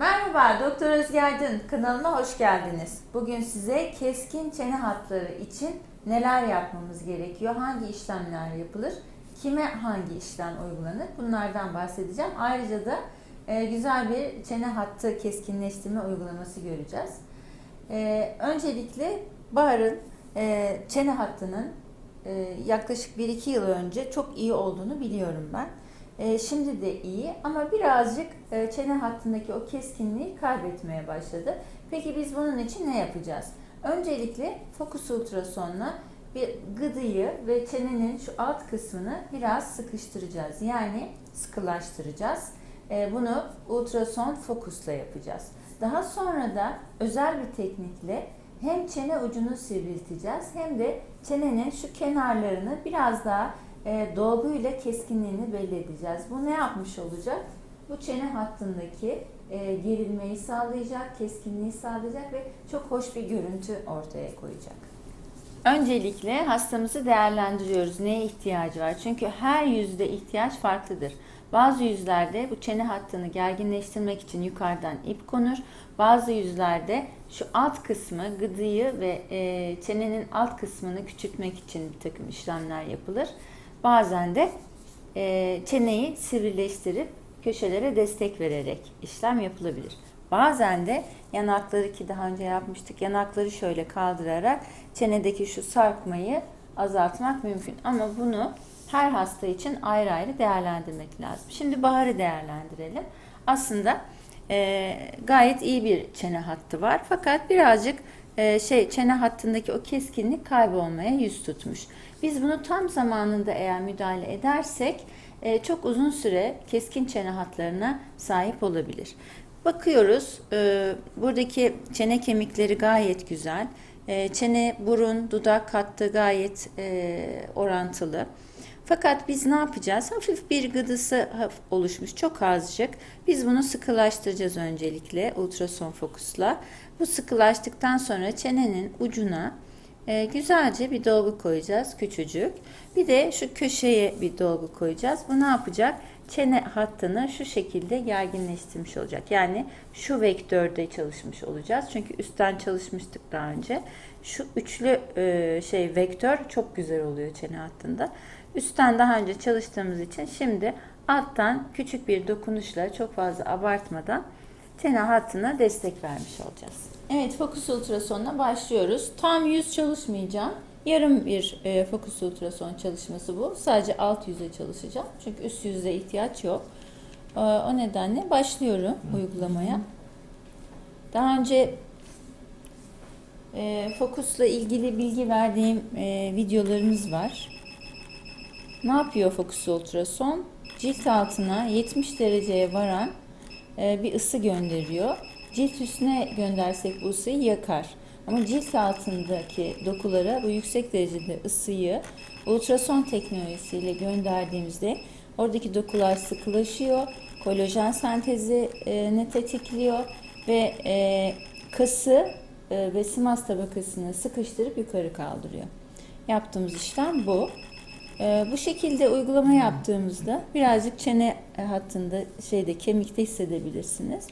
Merhaba, Doktor Özge Aydın kanalıma hoş geldiniz. Bugün size keskin çene hatları için neler yapmamız gerekiyor, hangi işlemler yapılır, kime hangi işlem uygulanır bunlardan bahsedeceğim. Ayrıca da e, güzel bir çene hattı keskinleştirme uygulaması göreceğiz. E, öncelikle Bahar'ın e, çene hattının yaklaşık 1-2 yıl önce çok iyi olduğunu biliyorum ben. E, şimdi de iyi ama birazcık e, çene hattındaki o keskinliği kaybetmeye başladı. Peki biz bunun için ne yapacağız? Öncelikle fokus ultrasonla bir gıdıyı ve çenenin şu alt kısmını biraz sıkıştıracağız. Yani sıkılaştıracağız. E, bunu ultrason fokusla yapacağız. Daha sonra da özel bir teknikle hem çene ucunu sivrilteceğiz hem de çenenin şu kenarlarını biraz daha e, dolguyla keskinliğini belli edeceğiz. Bu ne yapmış olacak? Bu çene hattındaki e, gerilmeyi sağlayacak, keskinliği sağlayacak ve çok hoş bir görüntü ortaya koyacak. Öncelikle hastamızı değerlendiriyoruz. Neye ihtiyacı var? Çünkü her yüzde ihtiyaç farklıdır. Bazı yüzlerde bu çene hattını gerginleştirmek için yukarıdan ip konur. Bazı yüzlerde şu alt kısmı, gıdıyı ve e, çenenin alt kısmını küçültmek için bir takım işlemler yapılır. Bazen de e, çeneyi sivrileştirip köşelere destek vererek işlem yapılabilir. Bazen de yanakları ki daha önce yapmıştık yanakları şöyle kaldırarak çenedeki şu sarkmayı azaltmak mümkün. Ama bunu her hasta için ayrı ayrı değerlendirmek lazım. Şimdi baharı değerlendirelim. Aslında e, gayet iyi bir çene hattı var. Fakat birazcık e, şey çene hattındaki o keskinlik kaybolmaya yüz tutmuş. Biz bunu tam zamanında eğer müdahale edersek e, çok uzun süre keskin çene hatlarına sahip olabilir. Bakıyoruz e, buradaki çene kemikleri gayet güzel. E, çene, burun, dudak hattı gayet orantılı. Fakat biz ne yapacağız? Hafif bir gıdısı oluşmuş çok azıcık. Biz bunu sıkılaştıracağız öncelikle ultrason fokusla. Bu sıkılaştıktan sonra çenenin ucuna e, güzelce bir dolgu koyacağız küçücük. Bir de şu köşeye bir dolgu koyacağız. Bu ne yapacak? Çene hattını şu şekilde gerginleştirmiş olacak. Yani şu vektörde çalışmış olacağız. Çünkü üstten çalışmıştık daha önce. Şu üçlü e, şey vektör çok güzel oluyor çene hattında. Üstten daha önce çalıştığımız için şimdi alttan küçük bir dokunuşla çok fazla abartmadan çene hattına destek vermiş olacağız. Evet fokus ultrasonla başlıyoruz. Tam yüz çalışmayacağım. Yarım bir e, fokus ultrason çalışması bu. Sadece alt yüze çalışacağım. Çünkü üst yüze ihtiyaç yok. E, o nedenle başlıyorum uygulamaya. Daha önce e, fokusla ilgili bilgi verdiğim e, videolarımız var. Ne yapıyor fokus ultrason? Cilt altına 70 dereceye varan bir ısı gönderiyor. Cilt üstüne göndersek bu ısıyı yakar. Ama cilt altındaki dokulara bu yüksek derecede ısıyı ultrason teknolojisiyle gönderdiğimizde oradaki dokular sıkılaşıyor, kolajen sentezi e, ne tetikliyor ve e, kası e, ve simas tabakasını sıkıştırıp yukarı kaldırıyor. Yaptığımız işlem bu. E, bu şekilde uygulama yaptığımızda birazcık çene hattında şeyde kemikte hissedebilirsiniz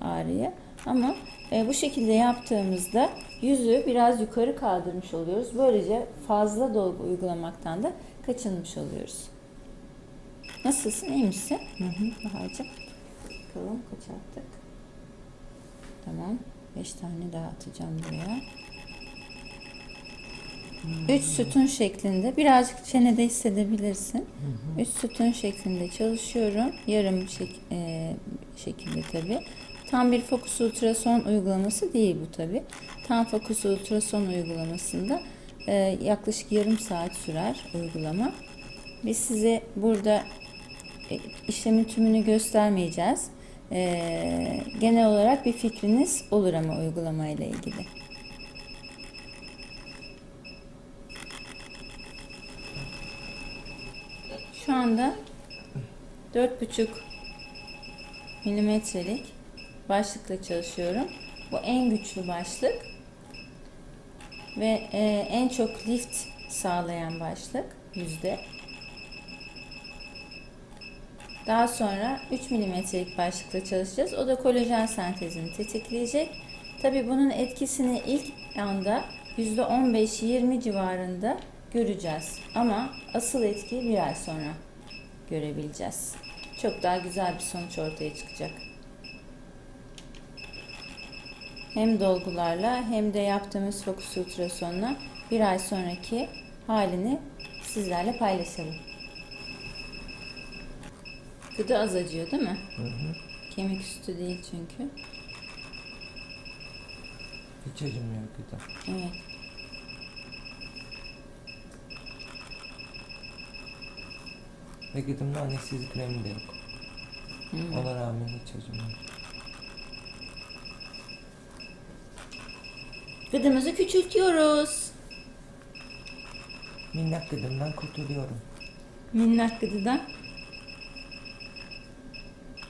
ağrıyı. Ama e, bu şekilde yaptığımızda yüzü biraz yukarı kaldırmış oluyoruz. Böylece fazla dolgu uygulamaktan da kaçınmış oluyoruz. Nasılsın? İyi misin? Hı hı. Bahar'cığım. Bakalım kaç attık? Tamam. Beş tane daha atacağım buraya. Üç sütun şeklinde birazcık çenede hissedebilirsin. Üç sütun şeklinde çalışıyorum. Yarım şek e, şekilde tabi. Tam bir fokus ultrason uygulaması değil bu tabi. Tam fokus ultrason uygulamasında e, yaklaşık yarım saat sürer uygulama. Biz size burada e, işlemin tümünü göstermeyeceğiz. E, genel olarak bir fikriniz olur ama uygulama ile ilgili. Şu anda 4,5 milimetrelik başlıkla çalışıyorum. Bu en güçlü başlık ve e, en çok lift sağlayan başlık yüzde. Daha sonra 3 milimetrelik başlıkla çalışacağız. O da kolajen sentezini tetikleyecek. Tabi bunun etkisini ilk anda %15-20 civarında göreceğiz. Ama asıl etkiyi bir ay sonra görebileceğiz. Çok daha güzel bir sonuç ortaya çıkacak. Hem dolgularla hem de yaptığımız fokus ultrasonla bir ay sonraki halini sizlerle paylaşalım. Gıda az acıyor değil mi? Hı hı. Kemik üstü değil çünkü. Hiç acımıyor gıda. Evet. Ve gıdımda anestezi kremi de yok. Hı. Ona rağmen hiç acımıyor. Gıdımızı küçültüyoruz. Minnak gıdımdan kurtuluyorum. Minnak gıdıdan.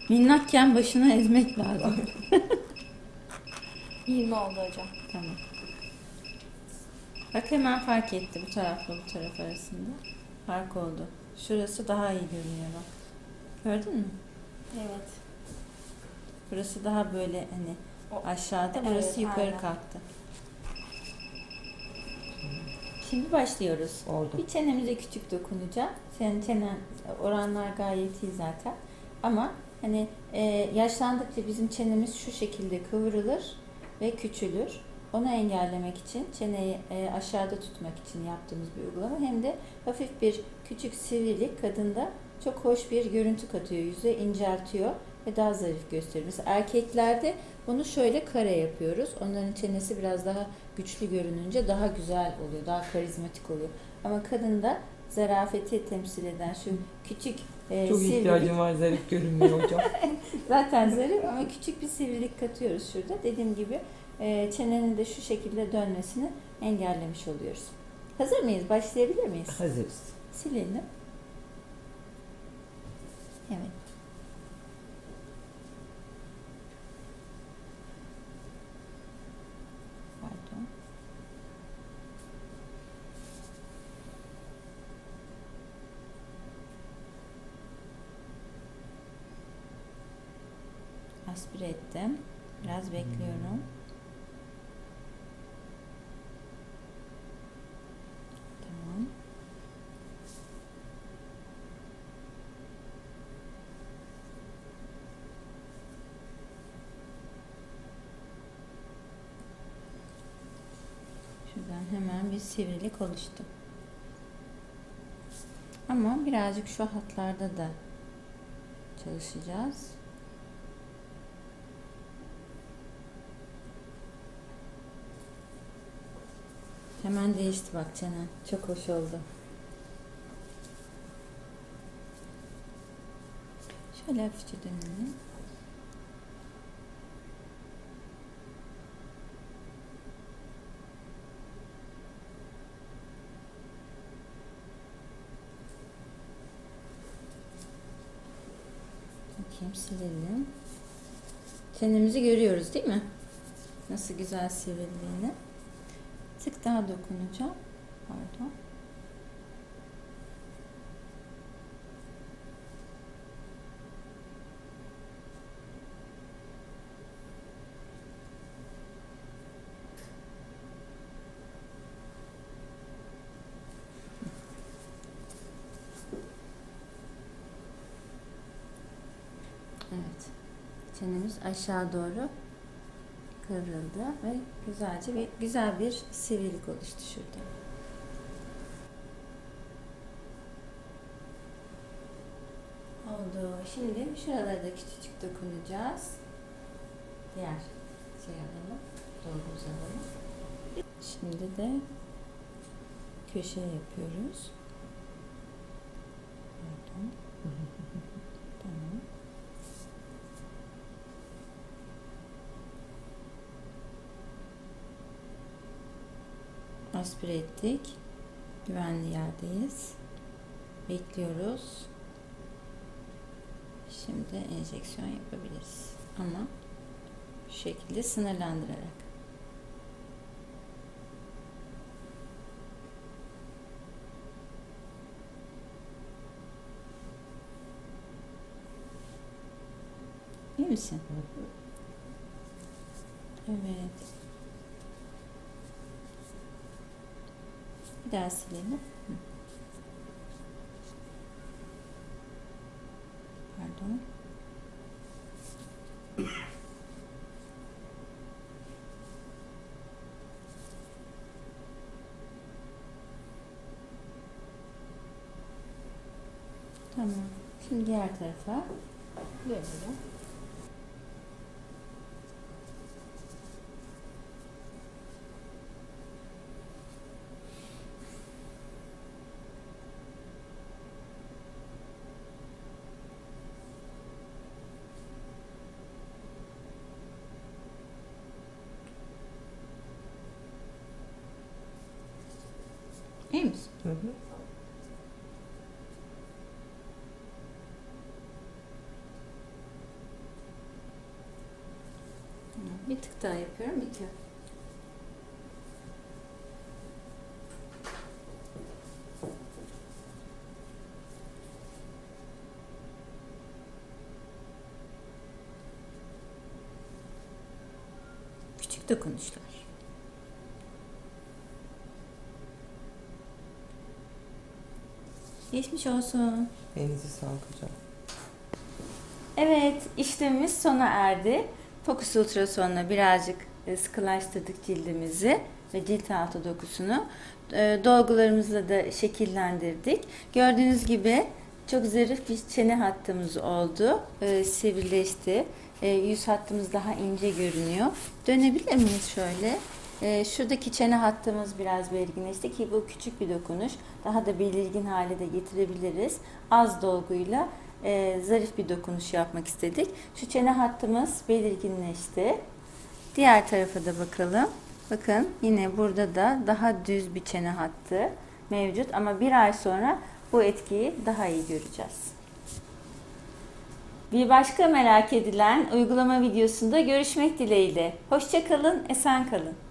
Minnakken başına ezmek lazım. 20 oldu hocam. tamam. Bak hemen fark etti bu tarafla bu taraf arasında. Fark oldu. Şurası daha iyi görünüyor bak. Gördün mü? Evet. Burası daha böyle hani O- aşağıda, Evet, burası yukarı aynen. kalktı. Şimdi başlıyoruz. Oldu. Bir çenemize küçük dokunacağım. Senin çenen oranlar gayet iyi zaten. Ama hani e, yaşlandıkça bizim çenemiz şu şekilde kıvrılır ve küçülür. Onu engellemek için çeneyi e, aşağıda tutmak için yaptığımız bir uygulama hem de hafif bir küçük sivrilik kadında çok hoş bir görüntü katıyor yüze, inceltiyor ve daha zarif gösteriyor. Mesela erkeklerde bunu şöyle kare yapıyoruz. Onların çenesi biraz daha güçlü görününce daha güzel oluyor, daha karizmatik oluyor. Ama kadında zarafeti temsil eden şu küçük e, Çok sivrilik, ihtiyacım var zarif görünmüyor hocam. zaten zarif ama küçük bir sivrilik katıyoruz şurada. Dediğim gibi çenenin de şu şekilde dönmesini engellemiş oluyoruz. Hazır mıyız? Başlayabilir miyiz? Hazırız. Silelim. Evet. Pardon. Aspire ettim. Biraz bekliyorum. Tamam. Şuradan sivrilik oluştu. Ama birazcık şu hatlarda da çalışacağız. Hemen değişti bak çenen. Çok hoş oldu. Şöyle hafifçe dönelim. Bakayım silelim. Çenemizi görüyoruz değil mi? Nasıl güzel sivrildiğini. Tık daha dokunacağım. Pardon. Evet. Çenemiz aşağı doğru kıvrıldı ve güzelce bir güzel bir sivrilik oluştu şurada. Oldu. Şimdi şuralara da küçücük dokunacağız. Diğer şey alalım. Dolgumuzu alalım. Şimdi de köşe yapıyoruz. Pardon. Tamam. Aspire ettik. Güvenli yerdeyiz. Bekliyoruz. Şimdi enjeksiyon yapabiliriz. Ama şu şekilde sınırlandırarak. misin? Evet. Bir daha silelim. Pardon. Tamam. Şimdi diğer tarafa dönelim. İyi misin? Hı hı. Bir tık daha yapıyorum. iki. Küçük dokunuşlar. Geçmiş olsun. Elinize sağlık hocam. Evet, işlemimiz sona erdi. Fokus ultrasonla birazcık e, sıkılaştırdık cildimizi ve cilt altı dokusunu. E, Dolgularımızla da şekillendirdik. Gördüğünüz gibi çok zarif bir çene hattımız oldu. E, Sivrileşti. Yüz hattımız daha ince görünüyor. Dönebilir miyiz şöyle? E, şuradaki çene hattımız biraz belirginleşti ki bu küçük bir dokunuş. Daha da belirgin hale de getirebiliriz. Az dolguyla e, zarif bir dokunuş yapmak istedik. Şu çene hattımız belirginleşti. Diğer tarafa da bakalım. Bakın yine burada da daha düz bir çene hattı mevcut ama bir ay sonra bu etkiyi daha iyi göreceğiz. Bir başka merak edilen uygulama videosunda görüşmek dileğiyle. Hoşçakalın, esen kalın.